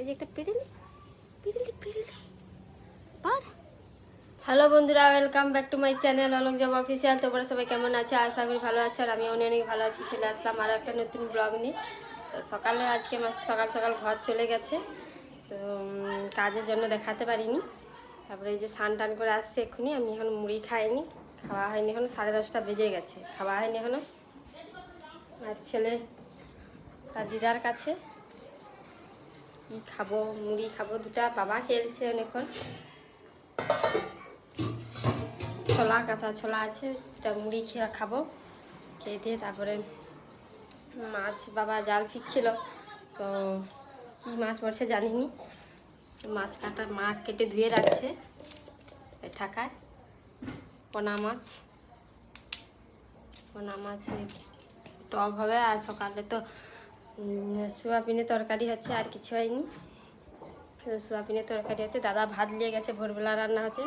এই যে একটা হ্যালো বন্ধুরা welcome back to my channel Alok job official তোমরা সবাই কেমন আছে? আশা করি ভালো আছো আর আমি অনেক ভালো আছি। চলে আসলাম আর একটা নতুন ব্লগ নিয়ে। তো সকালে আজকে সকাল সকাল ঘর চলে গেছে। তো কাজের জন্য দেখাতে পারিনি। তারপরে এই যে স্নান টান করে আসছে এক্ষুনি আমি এখন মুড়ি খাইনি। খাওয়া হয়নি এখনও, সাড়ে দশটা বেজে গেছে। খাওয়া হয়নি এখনও। আর ছেলে, তার দিদার কাছে। কি খাব, মুড়ি খাব, দুটা বাবা খেলছে অনেকক্ষণ। ছোলা, কাঁচা ছোলা আছে, দুটা মুড়ি খেয়ে খাব, খেয়ে দিয়ে তারপরে মাছ, বাবা জাল ফিরছিল। তো কি মাছ পড়ছে জানিনি। মাছ কাটা, মা কেটে ধুয়ে রাখছে ঠাকায় পোনা মাছ। পোনা মাছ টক হবে আর সকালে তো সোয়াবিনের তরকারি হচ্ছে, আর কিছু হয়নি। সোয়াবিনের তরকারি আছে দাদা ভাত নিয়ে গেছে, ভোরবেলা রান্না হচ্ছে,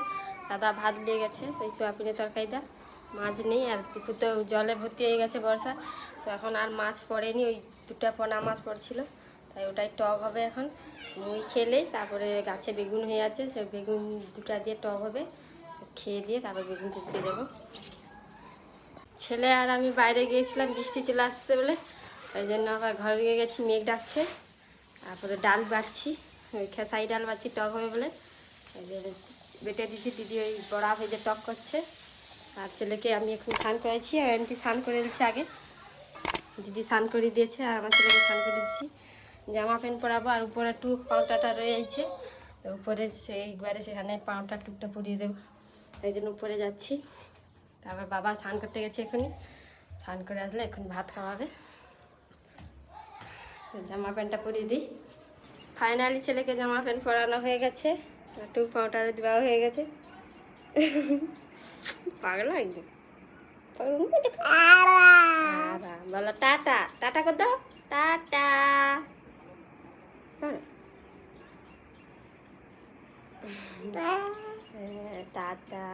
দাদা ভাত নিয়ে গেছে, ওই সোয়াবিনের তরকারিটা। মাছ নেই, আর পুকুর তো জলে ভর্তি হয়ে গেছে বর্ষা, তো এখন আর মাছ পড়েনি, ওই দুটা পোনা মাছ পড়ছিল, তাই ওটাই টক হবে এখন। মুই খেলেই, তারপরে গাছে বেগুন হয়ে আছে সে বেগুন দুটা দিয়ে টক হবে, খেয়ে দিয়ে তারপর বেগুন তুলতে যাব। ছেলে আর আমি বাইরে গিয়েছিলাম, বৃষ্টি চলে আসছে বলে ওই জন্য আবার ঘরে গিয়ে গেছি, মেঘ ডাকছে। তারপরে ডাল বাড়ছি, ওই খেসাই ডাল বাড়ছি, টক হবে বলে। যে বেটে দিদি দিদি ওই বড়া ভেজে টক করছে। আর ছেলেকে আমি এখন স্নান করেছি আর আন্টি স্নান করে দিচ্ছে আগে। দিদি স্নান করে দিয়েছে, আর আমার ছেলেকে স্নান করে দিচ্ছি। জামা প্যান্ট পরাবো, আর উপরে একটু পাউটাটা রয়েছে তো উপরে সেইবারে সেখানে পাউটা টুকটা পরিয়ে দেবো। এই জন্য উপরে যাচ্ছি। তারপর বাবা স্নান করতে গেছে এখনই। স্নান করে আসলে এখন ভাত খাওয়াবে জামা প্যান্টটা পরিয়ে দিই। ফাইনালি ছেলেকে জামা প্যান্ট পরানো হয়ে গেছে। একটু পাউডার দেওয়া হয়ে গেছে। পাগল একদম বলো টাটা। টাটা কর দাও। টাটা। হ্যাঁ, টাটা।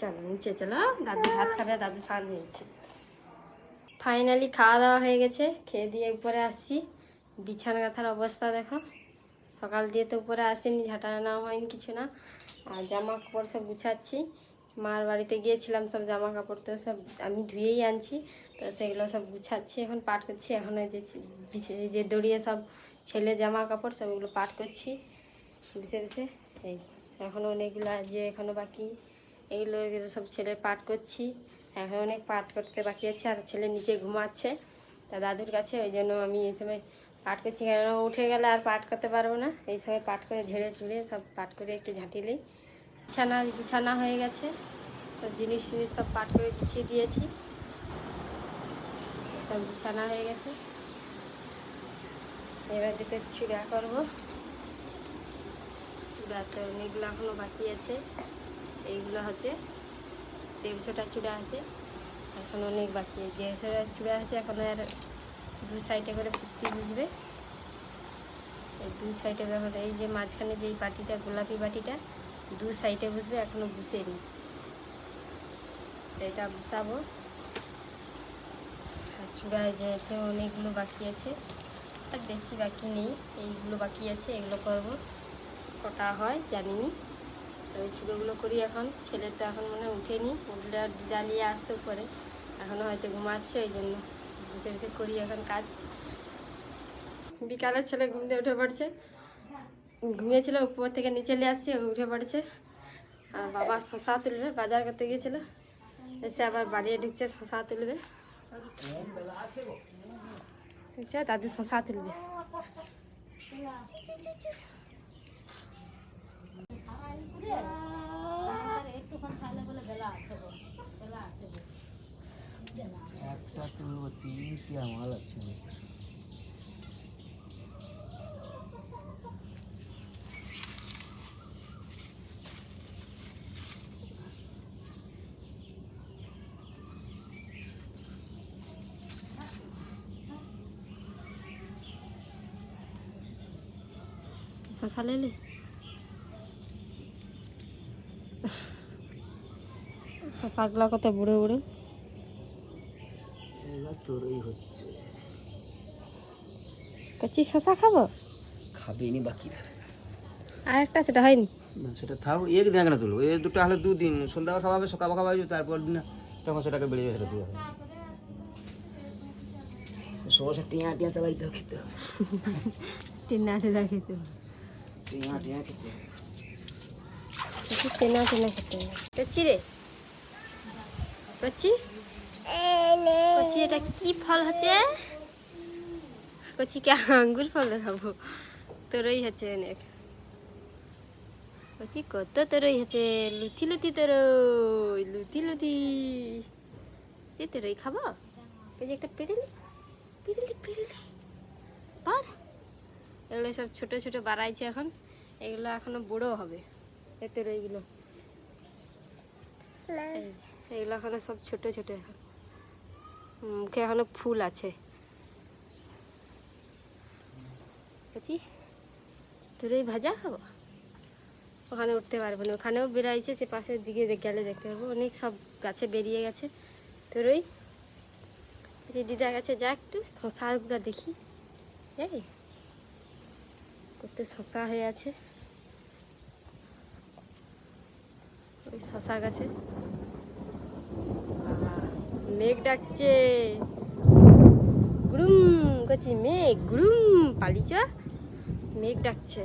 চলো নিচে চলো। দাদু ভাত খাবে দাদু স্নান হয়েছে ফাইনালি খাওয়া দাওয়া হয়ে গেছে। খেয়ে দিয়ে উপরে আসছি। বিছানা গাথার অবস্থা দেখো। সকাল দিয়ে তো উপরে আসেনি ঝাঁটা নেওয়া হয়নি, কিছু না। আর জামা কাপড় সব গুছাচ্ছি। মার বাড়িতে গিয়েছিলাম, সব জামা কাপড় তো সব আমি ধুয়েই আনছি। তো সেগুলো সব গুছাচ্ছি, এখন পাট করছি। এখন যে যে দড়িয়ে সব ছেলে জামা কাপড় সবগুলো পাট করছি। বসে বসে এই এখনও অনেকগুলো যে এখনও বাকি এগুলো এগুলো সব ছেলে পাঠ করছি। এখন অনেক পাঠ করতে বাকি আছে, আর ছেলে নিচে ঘুমাচ্ছে। তা দাদুর কাছে ওই জন্য আমি এই সময় পাঠ করছি কেন উঠে গেলে আর পাঠ করতে পারব না। এই সময় পাঠ করে ঝেড়ে চুড়ে সব পাঠ করে একটু ঝাঁটিলেই বিছানা বিছানা হয়ে গেছে। সব জিনিস জিনিস সব পাঠ করে গুছিয়ে দিয়েছি। সব বিছানা হয়ে গেছে। এবার দুটো চূড়া করব। চূড়া তো অনেকগুলো এখনও বাকি আছে। এইগুলো হচ্ছে দেড়শোটা চূড়া আছে। এখন অনেক বাকি দেড়শোটা চূড়া আছে, এখন আর দু সাইডে করে ফুর্তি বুঝবে এই দু সাইডে এখন এই যে মাঝখানে যে বাটিটা, গোলাপি বাটিটা, দু সাইডে বুঝবে এখনও বুঝেনি এটা বুঝাবো আর চূড়ায় যেতে অনেকগুলো বাকি আছে, আর বেশি বাকি নেই, এইগুলো বাকি আছে, এগুলো করব। কটা হয় জানিনি। তো ওই চুড়োগুলো করি এখন। ছেলে তো এখন মনে উঠেনি। উঠলে জ্বালিয়ে আসতে পারে। এখনও হয়তো ঘুমাচ্ছে ওই জন্য বসে বসে করি এখন কাজ। বিকালে ছেলে ঘুম দিয়ে উঠে পড়ছে। ঘুমিয়েছিল, উপর থেকে নিচে নিয়ে আসছি, উঠে পড়েছে। আর বাবা শশা তুলবে, বাজার করতে গিয়েছিল। এসে আবার বাড়িয়ে ঢুকছে, শশা তুলবে। বুঝছে দাদু শশা তুলবে। একটা তুলবো তিনটি আমার আছে শশাগুলো কত বুড়ো বুড়ো তোরই হচ্ছে। কচি শশা খাব? খাবে নি বাকি আর একটা সেটা হয়নি। না সেটা থাও একদিন কেন তুলো এই দুটো হলে দুদিন সন্ধ্যা খাওয়াবে সকাল খাওয়াবে তারপর দিন তখন সেটাকে বেড়ে যাবে সেটা তুলো সমস্যা টিয়া টিয়া চালাইতে হবে খেতে টেনা টেনা খেতে টিয়া টিয়া খেতে টেনা টেনা খেতে কচি রে? কচি কচি এটা কি ফল হচ্ছে? কচিকে আঙ্গুর ফল দেখাবো। তোরই হচ্ছে অনেক। কচি কত তোরই হচ্ছে? লুথি লুথি তোরই লুথি লুথি এ তোরই খাব? এই যে একটা পেরেলি পেরেলি পেরেলি পার। এগুলো সব ছোট ছোট বাড়াইছে এখন। এগুলো এখনও বড় হবে। এতে এইগুলো এই- এগুলো এখনও সব ছোট ছোট এখন। মুখে এখনও ফুল আছে। বুঝি তোর ভাজা খাব? ওখানে উঠতে পারব না, ওখানেও বেরাইছে সে পাশের দিকে গেলে দেখতে পারব। অনেক সব গাছে বেরিয়ে গেছে। তোর ওই দিদা গেছে, যা একটু শশাগুলো দেখি। যাই কত শশা হয়ে আছে। ওই শশা গাছে। মেঘ ডাকছে। গুরুম করছি মেঘ গুরুম পালিচ, মেঘ ডাকছে।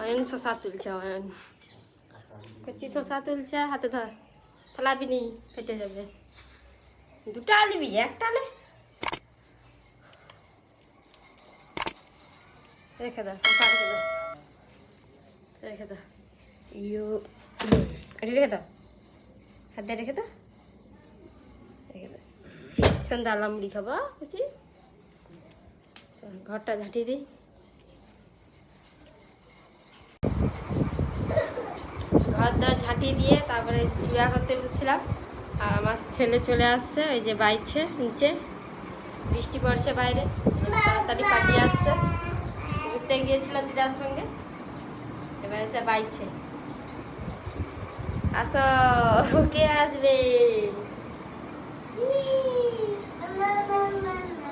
অয়ন শশা তুলছে, অয়ন। কচি শশা তুলছে, হাতে ধর। ফলাবি নি, ফেটে যাবে। দুটা আলিবি, একটা নে রেখে দাও রেখে দাও রেখে দাও ইউ, এটি রেখে দাও হাত দিয়ে রেখে দাও রেখে দাও সন্ধ্যা আলাম মুড়ি খাব বুঝি ঘরটা ঝাঁটিয়ে দিই। ঘর দর ঝাঁটিয়ে দিয়ে তারপরে চূড়া করতে বসছিলাম। আর আমার ছেলে চলে আসছে ওই যে বাইছে, নিচে। বৃষ্টি পড়ছে বাইরে। তাড়াতাড়ি কাটিয়ে আসছে। ঘুরতে গিয়েছিল দিদার সঙ্গে। এবার এসে বাইছে। আস কে আসবে?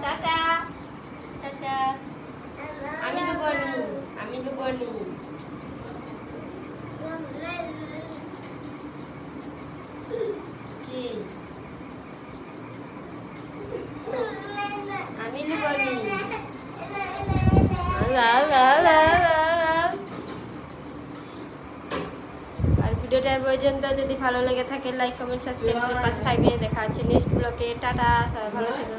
টাটা। আর ভিডিওটা পর্যন্ত। যদি ভালো লেগে থাকে লাইক কমেন্ট সাবস্ক্রাইব করে পাশে থাকবে দেখা আছে নেক্সট ব্লকে টাটা ভালো থেকো।